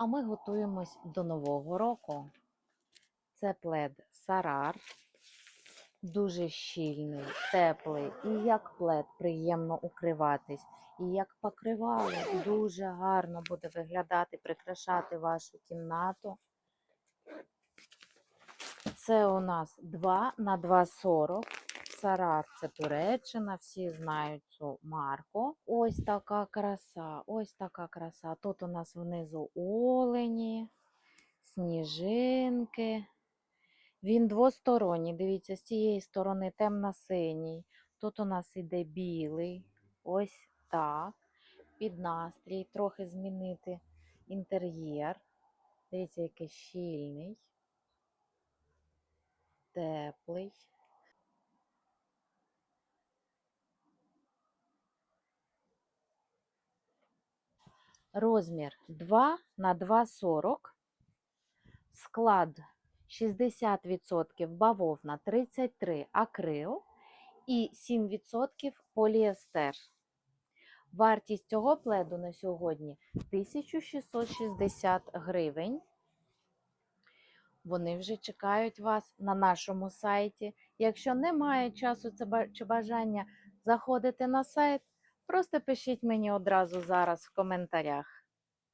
а ми готуємось до Нового року. Це плед Сарар, дуже щільний, теплий, і як плед приємно укриватись, і як покривало дуже гарно буде виглядати, прикрашати вашу кімнату. Це у нас 2 на 2,40. Сарар це Туреччина, всі знають цю марку. Ось така краса, ось така краса. Тут у нас внизу олені, сніжинки. Він двосторонній. Дивіться, з цієї сторони темно-синій. Тут у нас іде білий. Ось так. Під настрій. Трохи змінити інтер'єр. Дивіться, який щільний, теплий. Розмір 2 на 2,40. Склад 60% бавовна, 33 акрил і 7% поліестер. Вартість цього пледу на сьогодні 1660 гривень. Вони вже чекають вас на нашому сайті. Якщо немає часу чи бажання заходити на сайт, просто пишіть мені одразу зараз в коментарях.